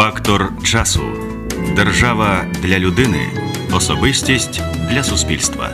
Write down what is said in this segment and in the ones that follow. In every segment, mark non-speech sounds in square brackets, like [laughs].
Фактор часу. Держава для людини. Особистість для суспільства.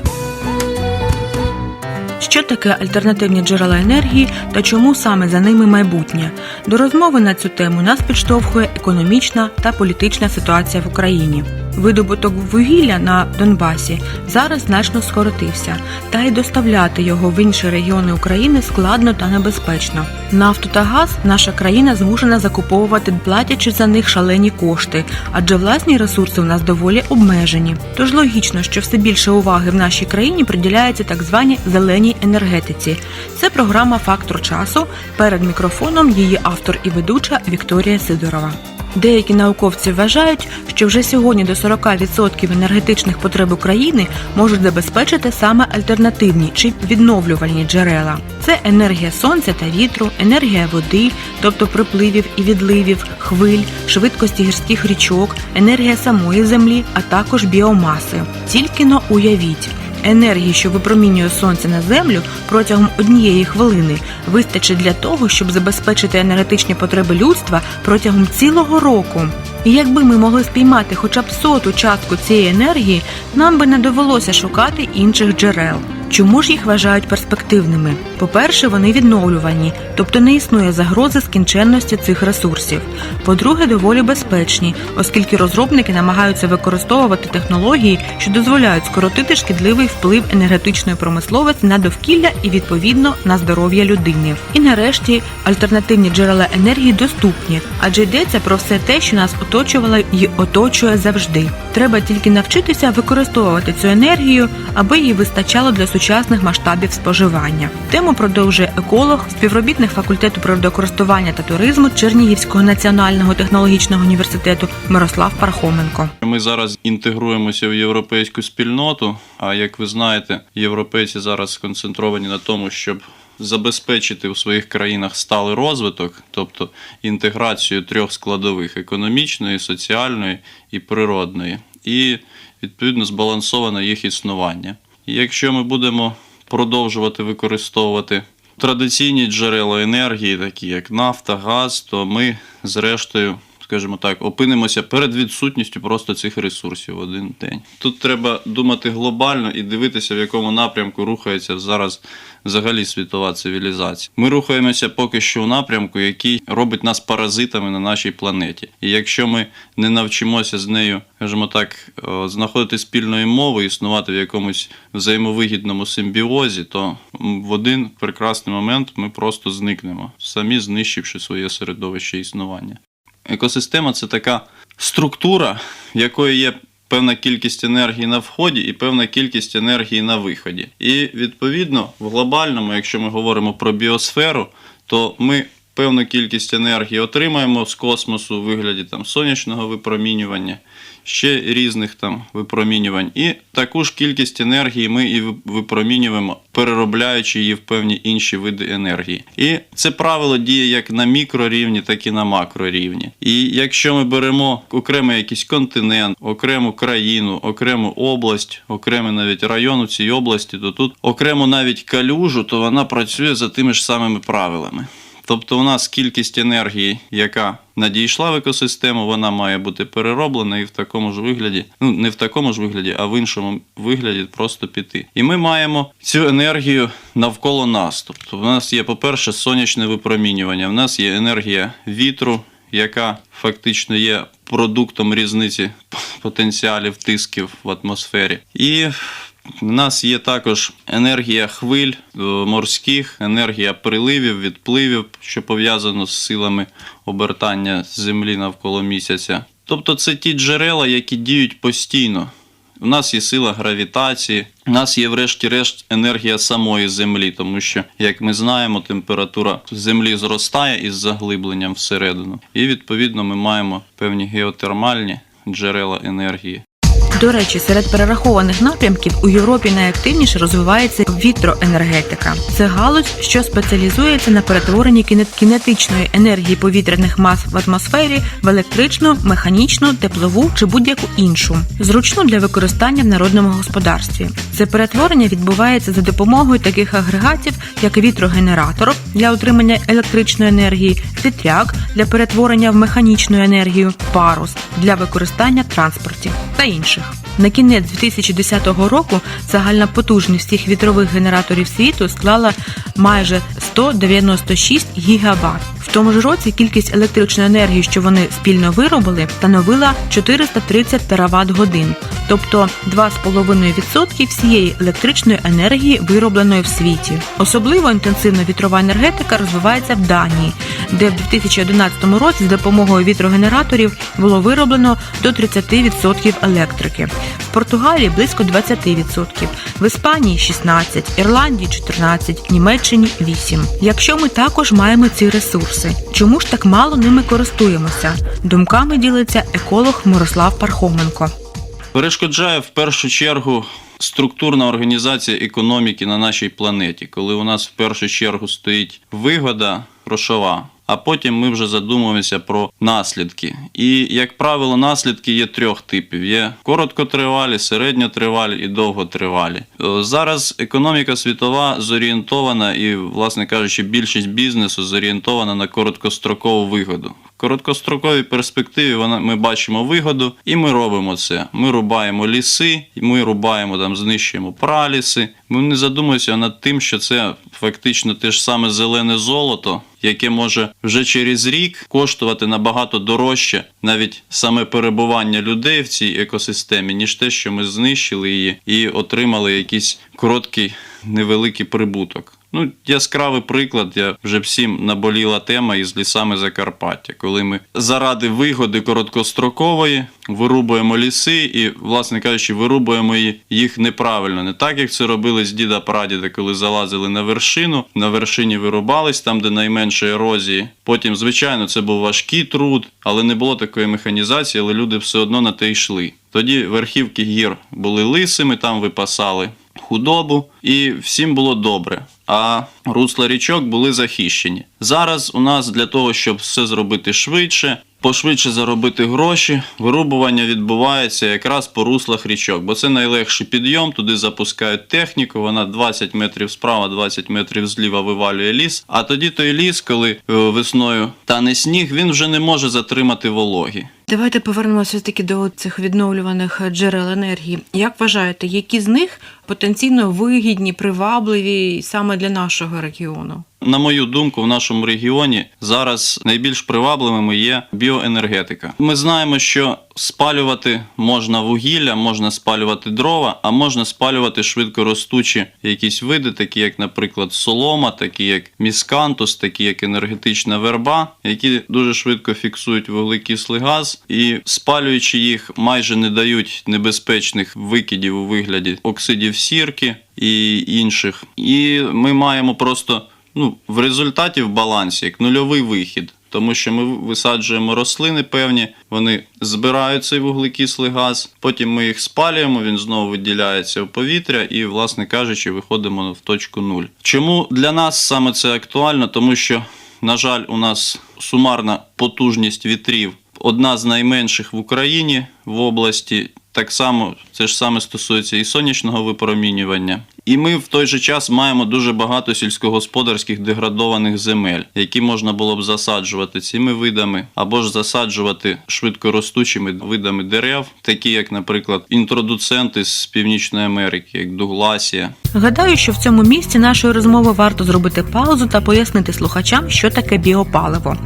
Що таке альтернативні джерела енергії та чому саме за ними майбутнє? До розмови на цю тему нас підштовхує економічна та політична ситуація в Україні. Видобуток вугілля на Донбасі зараз значно скоротився, та й доставляти його в інші регіони України складно та небезпечно. Нафту та газ наша країна змушена закуповувати, платячи за них шалені кошти, адже власні ресурси у нас доволі обмежені. Тож логічно, що все більше уваги в нашій країні приділяється так званій зеленій енергетиці. Це програма Фактор часу. Перед мікрофоном її автор і ведуча Вікторія Сидорова. Деякі науковці вважають, що вже сьогодні до 40% енергетичних потреб України можуть забезпечити саме альтернативні чи відновлювальні джерела. Це енергія сонця та вітру, енергія води, тобто припливів і відливів, хвиль, швидкості гірських річок, енергія самої землі, а також біомаси. Тільки но уявіть. Енергії, що випромінює сонце на землю протягом однієї хвилини, вистачить для того, щоб забезпечити енергетичні потреби людства протягом цілого року. І якби ми могли спіймати хоча б соту частку цієї енергії, нам би не довелося шукати інших джерел. Чому ж їх вважають перспективними? По-перше, вони відновлювані, тобто не існує загрози скінченності цих ресурсів. По-друге, доволі безпечні, оскільки розробники намагаються використовувати технології, що дозволяють скоротити шкідливий вплив енергетичної промисловості на довкілля і відповідно на здоров'я людини. І нарешті альтернативні джерела енергії доступні, адже йдеться про все те, що нас оточувало і оточує завжди. Треба тільки навчитися використовувати цю енергію, аби її вистачало для сучасних масштабів споживання. Тему продовжує еколог, співробітник факультету природокористування та туризму Чернігівського національного технологічного університету Мирослав Пархоменко. Ми зараз інтегруємося в європейську спільноту. А як ви знаєте, європейці зараз сконцентровані на тому, щоб забезпечити у своїх країнах сталий розвиток, тобто інтеграцію трьох складових економічної, соціальної і природної, і відповідно збалансоване їх існування. Якщо ми будемо продовжувати використовувати традиційні джерела енергії, такі як нафта, газ, то ми зрештою. Скажімо так, опинимося перед відсутністю просто цих ресурсів в один день. Тут треба думати глобально і дивитися, в якому напрямку рухається зараз взагалі світова цивілізація. Ми рухаємося поки що у напрямку, який робить нас паразитами на нашій планеті. І якщо ми не навчимося з нею, скажімо так, знаходити спільної мови, існувати в якомусь взаємовигідному симбіозі, то в один прекрасний момент ми просто зникнемо, самі знищивши своє середовище існування. Екосистема це така структура, в якої є певна кількість енергії на вході і певна кількість енергії на виході. І відповідно, в глобальному, якщо ми говоримо про біосферу, то ми певну кількість енергії отримаємо з космосу у вигляді там сонячного випромінювання, ще різних там випромінювань. І таку ж кількість енергії ми і випромінюємо, переробляючи її в певні інші види енергії. І це правило діє як на мікрорівні, так і на макрорівні. І якщо ми беремо окремий якийсь континент, окрему країну, окрему область, окремий навіть район у цій області, то тут окремо навіть калюжу, то вона працює за тими ж самими правилами. Тобто у нас кількість енергії, яка надійшла в екосистему, вона має бути перероблена і в такому ж вигляді, ну не в такому ж вигляді, а в іншому вигляді просто піти. І ми маємо цю енергію навколо нас. Тобто, в нас є, по-перше, сонячне випромінювання, в нас є енергія вітру, яка фактично є продуктом різниці [laughs] потенціалів тисків в атмосфері. І у нас є також енергія хвиль е, морських, енергія приливів, відпливів, що пов'язано з силами обертання землі навколо місяця. Тобто це ті джерела, які діють постійно. У нас є сила гравітації, у нас є, врешті-решт, енергія самої землі, тому що, як ми знаємо, температура землі зростає із заглибленням всередину, і відповідно ми маємо певні геотермальні джерела енергії. До речі, серед перерахованих напрямків у Європі найактивніше розвивається вітроенергетика. Це галузь, що спеціалізується на перетворенні кінетичної енергії повітряних мас в атмосфері в електричну, механічну, теплову чи будь-яку іншу, зручну для використання в народному господарстві. Це перетворення відбувається за допомогою таких агрегатів, як вітрогенератор для отримання електричної енергії, вітряк для перетворення в механічну енергію, парус для використання в транспорті та інших. Yeah. На кінець 2010 року загальна потужність всіх вітрових генераторів світу склала майже 196 гігаватт. В тому ж році кількість електричної енергії, що вони спільно виробили, становила 430 тераватт годин, тобто 2,5% всієї електричної енергії, виробленої в світі. Особливо інтенсивно вітрова енергетика розвивається в Данії, де в 2011 році з допомогою вітрогенераторів було вироблено до 30% електрики. В Португалії близько 20%, в Іспанії 16%, Ірландії 14%, Німеччині 8%. Якщо ми також маємо ці ресурси, чому ж так мало ними користуємося? Думками ділиться еколог Мирослав Пархоменко. Перешкоджає в першу чергу структурна організація економіки на нашій планеті, коли у нас в першу чергу стоїть вигода грошова. А потім ми вже задумуємося про наслідки. І, як правило, наслідки є трьох типів: є короткотривалі, середньотривалі і довготривалі. Е, Зараз економіка світова зорієнтована і, власне кажучи, більшість бізнесу зорієнтована на короткострокову вигоду. Короткостроковій перспективі вона, ми бачимо вигоду, і ми робимо це. Ми рубаємо ліси, ми рубаємо там, знищуємо праліси. Ми не задумуємося над тим, що це фактично те ж саме зелене золото, яке може вже через рік коштувати набагато дорожче навіть саме перебування людей в цій екосистемі, ніж те, що ми знищили її і отримали якийсь короткий невеликий прибуток. Ну, яскравий приклад, я вже всім наболіла тема із лісами Закарпаття, коли ми заради вигоди короткострокової вирубуємо ліси і, власне кажучи, вирубуємо їх неправильно, не так як це робили з діда прадіда, коли залазили на вершину. На вершині вирубались там, де найменше ерозії. Потім, звичайно, це був важкий труд, але не було такої механізації, але люди все одно на те йшли. Тоді верхівки гір були лисими, там випасали худобу, і всім було добре. А русла річок були захищені. Зараз у нас для того, щоб все зробити швидше, пошвидше заробити гроші, вирубування відбувається якраз по руслах річок, бо це найлегший підйом. Туди запускають техніку. Вона 20 метрів справа, 20 метрів зліва вивалює ліс. А тоді той ліс, коли е, весною тане сніг, він вже не може затримати вологі. Давайте повернемося таки до цих відновлюваних джерел енергії. Як вважаєте, які з них потенційно вигідні, привабливі саме для нашого регіону? На мою думку, в нашому регіоні зараз найбільш привабливими є біоенергетика. Ми знаємо, що спалювати можна вугілля, можна спалювати дрова, а можна спалювати швидкоростучі якісь види, такі як, наприклад, солома, такі як міскантус, такі як енергетична верба, які дуже швидко фіксують вуглекислий газ і спалюючи їх, майже не дають небезпечних викидів у вигляді оксидів сірки і інших. І ми маємо просто ну, в результаті в балансі як нульовий вихід. Тому що ми висаджуємо рослини певні, вони збирають цей вуглекислий газ, потім ми їх спалюємо, він знову виділяється в повітря і, власне кажучи, виходимо в точку нуль. Чому для нас саме це актуально? Тому що, на жаль, у нас сумарна потужність вітрів одна з найменших в Україні в області. Так само це ж саме стосується і сонячного випромінювання. І ми в той же час маємо дуже багато сільськогосподарських деградованих земель, які можна було б засаджувати цими видами, або ж засаджувати швидкоростучими видами дерев, такі як, наприклад, інтродуценти з Північної Америки, як Дугласія. Гадаю, що в цьому місці нашої розмови варто зробити паузу та пояснити слухачам, що таке біопаливо.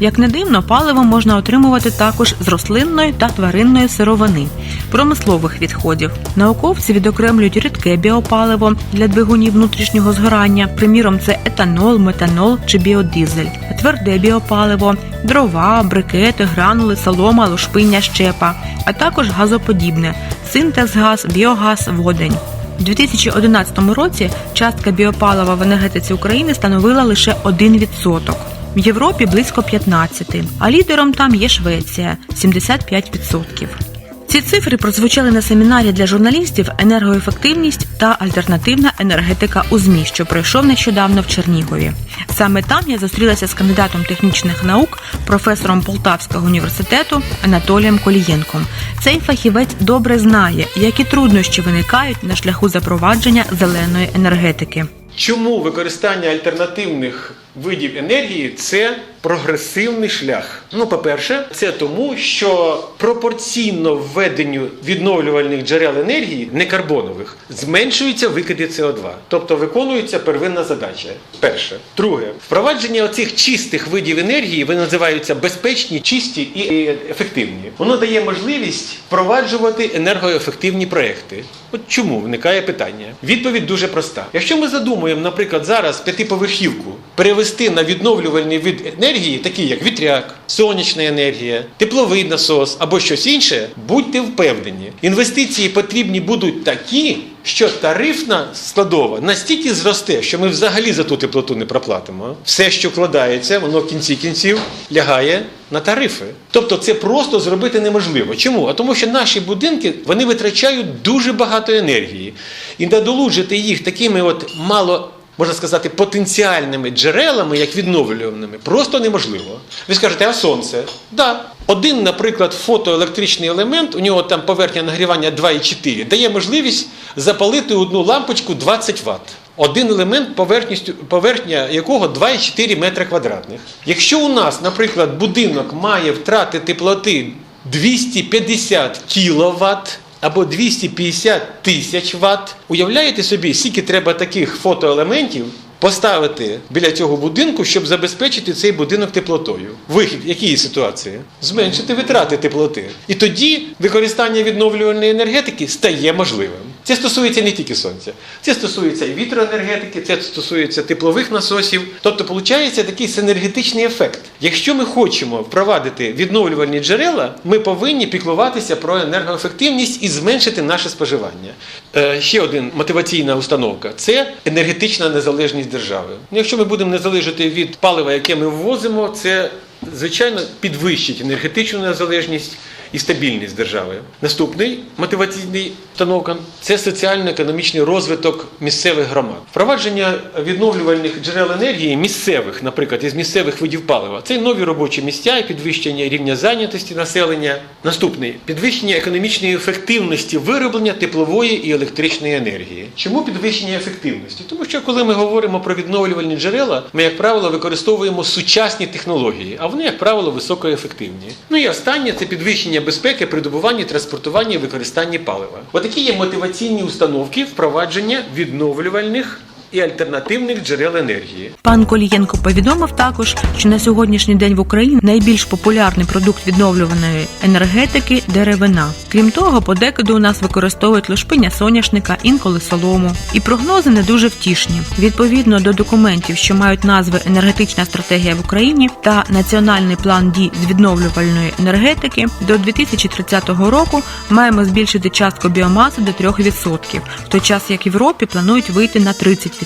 Як не дивно, паливо можна отримувати також з рослинної та тваринної сировини, промислових відходів. Науковці відокремлюють рідке біопаливо для двигунів внутрішнього згорання, приміром, це етанол, метанол чи біодизель, тверде біопаливо, дрова, брикети, гранули, солома, лушпиння, щепа, а також газоподібне синтез газ, біогаз, водень. У 2011 році частка біопалива в енергетиці України становила лише 1%. В Європі близько 15%, а лідером там є Швеція 75%. Ці цифри прозвучали на семінарі для журналістів енергоефективність та альтернативна енергетика у ЗМІ, що пройшов нещодавно в Чернігові. Саме там я зустрілася з кандидатом технічних наук, професором Полтавського університету Анатолієм Колієнком. Цей фахівець добре знає, які труднощі виникають на шляху запровадження зеленої енергетики. Чому використання альтернативних видів енергії це прогресивний шлях? Ну, по-перше, це тому, що пропорційно введенню відновлювальних джерел енергії, не карбонових, зменшуються викиди СО2. Тобто виконується первинна задача. Перше. Друге, впровадження оцих чистих видів енергії вони називаються безпечні, чисті і ефективні. Воно дає можливість впроваджувати енергоефективні проекти. От чому виникає питання? Відповідь дуже проста. Якщо ми задумуємо, наприклад, зараз п'ятиповерхівку перевести на відновлювальний вид енергії, такі як вітряк, сонячна енергія, тепловий насос або щось інше, будьте впевнені, інвестиції потрібні будуть такі, що тарифна складова настільки зросте, що ми взагалі за ту теплоту не проплатимо. Все, що вкладається, воно в кінці кінців лягає на тарифи. Тобто це просто зробити неможливо. Чому? А тому, що наші будинки вони витрачають дуже багато енергії. І надолужити їх такими от мало. Можна сказати, потенціальними джерелами, як відновлюваними, просто неможливо. Ви скажете, а сонце? Да. Один, наприклад, фотоелектричний елемент, у нього там поверхня нагрівання 2,4, дає можливість запалити одну лампочку 20 Вт. Один елемент, поверхністю, поверхня якого 2,4 метри квадратних. Якщо у нас, наприклад, будинок має втрати теплоти 250 кВт, або 250 тисяч ватт. Уявляєте собі, скільки треба таких фотоелементів поставити біля цього будинку, щоб забезпечити цей будинок теплотою? Вихід якої ситуації? Зменшити витрати теплоти. І тоді використання відновлювальної енергетики стає можливим. Це стосується не тільки сонця, це стосується і вітроенергетики, це стосується теплових насосів. Тобто, виходить такий синергетичний ефект. Якщо ми хочемо впровадити відновлювальні джерела, ми повинні піклуватися про енергоефективність і зменшити наше споживання. Е, ще один мотиваційна установка це енергетична незалежність держави. Якщо ми будемо не залежати від палива, яке ми ввозимо, це звичайно підвищить енергетичну незалежність і стабільність держави. Наступний мотиваційний установка це соціально-економічний розвиток місцевих громад. Впровадження відновлювальних джерел енергії місцевих, наприклад, із місцевих видів палива. Це нові робочі місця і підвищення рівня зайнятості населення. Наступний підвищення економічної ефективності вироблення теплової і електричної енергії. Чому підвищення ефективності? Тому що коли ми говоримо про відновлювальні джерела, ми, як правило, використовуємо сучасні технології, а вони, як правило, високоефективні. Ну і останнє це підвищення безпеки при добуванні, транспортуванні використанні палива. Отакі є мотиваційні установки впровадження відновлювальних і альтернативних джерел енергії. Пан Колієнко повідомив також, що на сьогоднішній день в Україні найбільш популярний продукт відновлюваної енергетики деревина. Крім того, подекуди у нас використовують лушпиня соняшника, інколи солому. І прогнози не дуже втішні. Відповідно до документів, що мають назви енергетична стратегія в Україні та національний план дій з відновлювальної енергетики, до 2030 року маємо збільшити частку біомаси до 3%, в той час як Європі планують вийти на 30%,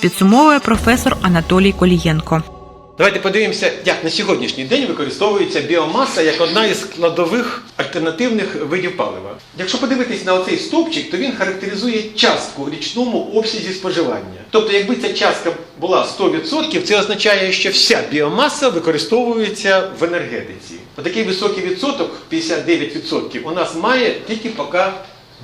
підсумовує професор Анатолій Колієнко. Давайте подивимося, як на сьогоднішній день використовується біомаса як одна із складових альтернативних видів палива. Якщо подивитись на оцей стовпчик, то він характеризує частку у річному обсязі споживання. Тобто, якби ця частка була 100%, це означає, що вся біомаса використовується в енергетиці. Отакий високий відсоток, 59%, у нас має тільки поки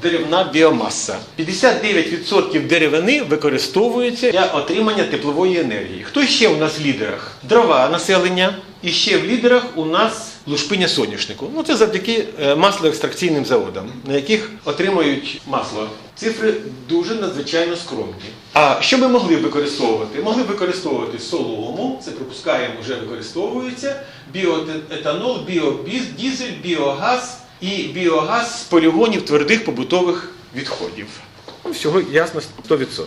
деревна біомаса. 59% деревини використовується для отримання теплової енергії. Хто ще у нас в лідерах? Дрова населення. І ще в лідерах у нас лушпиня соняшнику. Ну це завдяки е, маслоекстракційним заводам, на яких отримують масло. Цифри дуже надзвичайно скромні. А що ми могли використовувати? Могли використовувати солому, це припускаємо, вже використовується, біоетанол, біодізель, біогаз і біогаз з полігонів твердих побутових відходів. Ну, всього ясно 100%.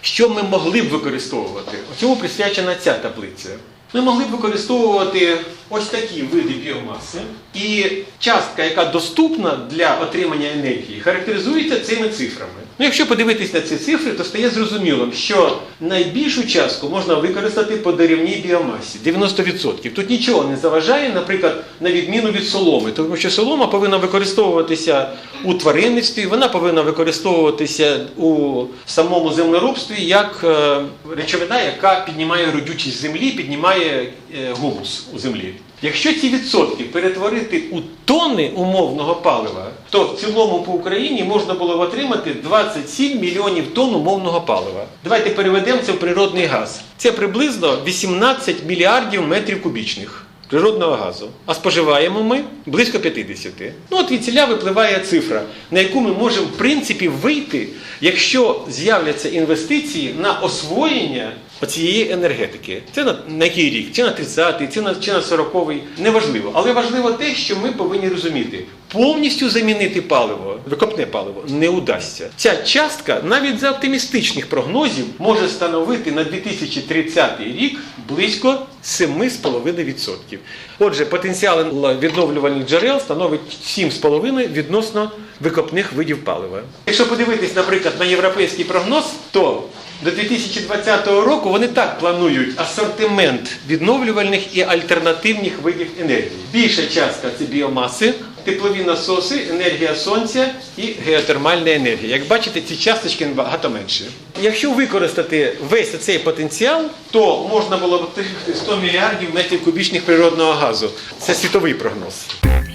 Що ми могли б використовувати? Цьому присвячена ця таблиця. Ми могли б використовувати ось такі види біомаси, і частка, яка доступна для отримання енергії, характеризується цими цифрами. Ну, якщо подивитись на ці цифри, то стає зрозумілим, що найбільшу частку можна використати по деревній біомасі 90%. Тут нічого не заважає, наприклад, на відміну від соломи, тому що солома повинна використовуватися у тваринництві, вона повинна використовуватися у самому землеробстві як е, речовина, яка піднімає родючість землі, піднімає е, гумус у землі. Якщо ці відсотки перетворити у тонни умовного палива, то в цілому по Україні можна було б отримати 27 мільйонів тонн умовного палива. Давайте переведемо це в природний газ. Це приблизно 18 мільярдів метрів кубічних. Природного газу, а споживаємо ми близько 50. Ну от від ціля випливає цифра, на яку ми можемо в принципі вийти, якщо з'являться інвестиції на освоєння цієї енергетики. Це на, на який рік? Чи на 30-й, чи на, чи на 40-й, неважливо. Але важливо те, що ми повинні розуміти, повністю замінити паливо, викопне паливо, не удасться. Ця частка навіть за оптимістичних прогнозів може становити на 2030 рік близько 7,5%. Отже, потенціал відновлювальних джерел становить 7,5% відносно викопних видів палива. Якщо подивитись, наприклад, на європейський прогноз, то до 2020 року вони так планують асортимент відновлювальних і альтернативних видів енергії. Більша частка це біомаси, теплові насоси, енергія сонця і геотермальна енергія. Як бачите, ці часточки набагато менші. Якщо використати весь цей потенціал, то можна було б отримати 100 мільярдів метрів кубічних природного газу. Це світовий прогноз.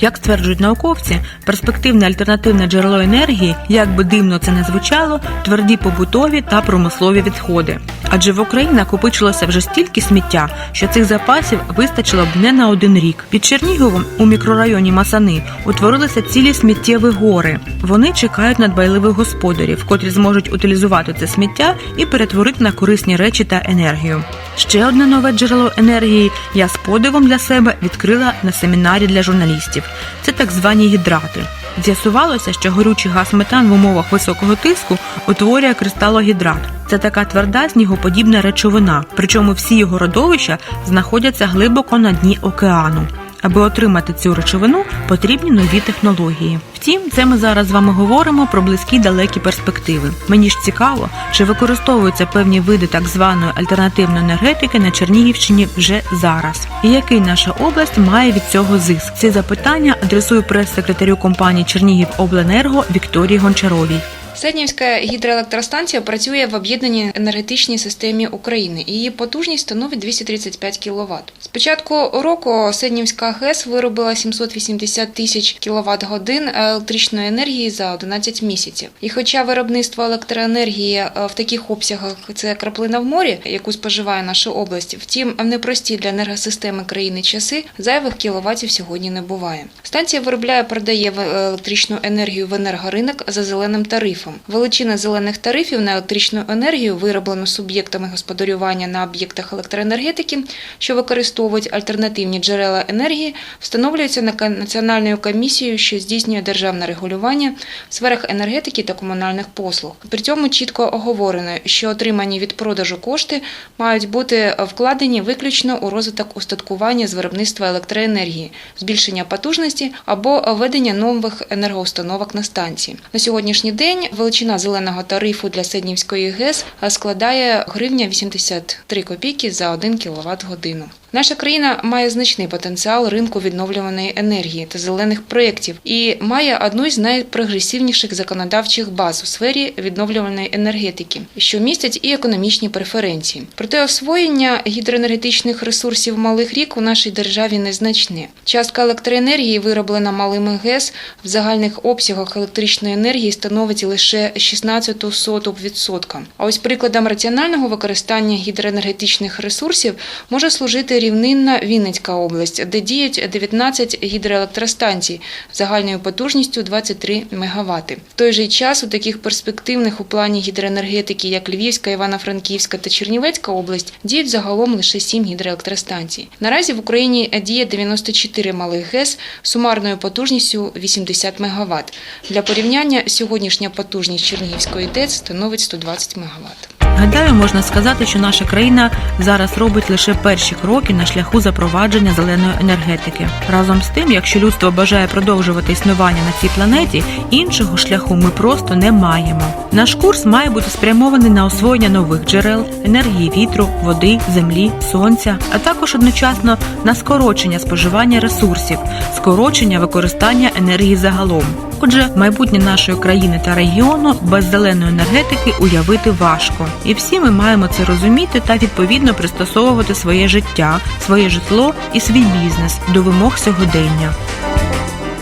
Як стверджують науковці, перспективне альтернативне джерело енергії, як би дивно це не звучало, тверді побутові та промислові відходи. Адже в Україні накопичилося вже стільки сміття, що цих запасів вистачило б не на один рік. Під Черніговом у мікрорайоні Масани утворилися цілі сміттєві гори. Вони чекають на дбайливих господарів, котрі зможуть утилізувати це сміття і перетворити на корисні речі та енергію. Ще одне нове джерело енергії я з подивом для себе відкрила на семінарі для журналістів. Це так звані гідрати. З'ясувалося, що горючий газ метан в умовах високого тиску утворює кристалогідрат. Це така тверда снігоподібна речовина, причому всі його родовища знаходяться глибоко на дні океану. Аби отримати цю речовину, потрібні нові технології. Втім, це ми зараз з вами говоримо про близькі далекі перспективи. Мені ж цікаво, чи використовуються певні види так званої альтернативної енергетики на Чернігівщині вже зараз, і який наша область має від цього зиск. Ці запитання адресую прес-секретарю компанії Чернігівобленерго Вікторії Гончаровій. Седнівська гідроелектростанція працює в об'єднаній енергетичній системі України. Її потужність становить 235 кВт. З початку року Седнівська ГЕС виробила 780 тисяч кВт годин електричної енергії за 11 місяців. І хоча виробництво електроенергії е, в таких обсягах це краплина в морі, яку споживає наша область, втім в непрості для енергосистеми країни часи зайвих кіловатів сьогодні не буває. Станція виробляє, продає в- електричну енергію в енергоринок за зеленим тарифом. Величина зелених тарифів на електричну енергію, вироблену суб'єктами господарювання на об'єктах електроенергетики, що використовують альтернативні джерела енергії, встановлюється на- Національною комісією, що здійснює державне регулювання в сферах енергетики та комунальних послуг. При цьому чітко оговорено, що отримані від продажу кошти мають бути вкладені виключно у розвиток устаткування з виробництва електроенергії, збільшення потужності або введення нових енергоустановок на станції. На сьогоднішній день величина зеленого тарифу для Сиднівської ГЕС складає гривня 83 копійки за 1 кВт годину. Наша країна має значний потенціал ринку відновлюваної енергії та зелених проєктів і має одну з найпрогресивніших законодавчих баз у сфері відновлювальної енергетики, що містять і економічні преференції. Проте освоєння гідроенергетичних ресурсів малих рік у нашій державі незначне. Частка електроенергії, вироблена малими ГЕС, в загальних обсягах електричної енергії становить лише 16 соток відсотка. А ось прикладом раціонального використання гідроенергетичних ресурсів може служити рівнинна Вінницька область, де діють 19 гідроелектростанцій загальною потужністю 23 МВт. В той же час у таких перспективних у плані гідроенергетики, як Львівська, Івано-Франківська та Чернівецька область, діють загалом лише 7 гідроелектростанцій. Наразі в Україні діє 94 малих ГЕС сумарною потужністю 80 МВт. Для порівняння сьогоднішня потужність Чернігівської ТЕЦ становить 120 МВт. Гадаю, можна сказати, що наша країна зараз робить лише перші кроки на шляху запровадження зеленої енергетики. Разом з тим, якщо людство бажає продовжувати існування на цій планеті, іншого шляху ми просто не маємо. Наш курс має бути спрямований на освоєння нових джерел, енергії вітру, води, землі, сонця, а також одночасно на скорочення споживання ресурсів, скорочення використання енергії загалом. Отже, майбутнє нашої країни та регіону без зеленої енергетики уявити важко, і всі ми маємо це розуміти та відповідно пристосовувати своє життя, своє житло і свій бізнес до вимог сьогодення.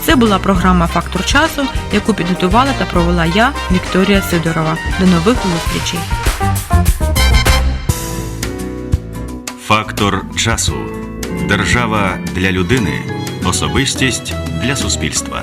Це була програма Фактор часу, яку підготувала та провела я, Вікторія Сидорова. До нових зустрічей. Фактор часу. Держава для людини. Особистість для суспільства.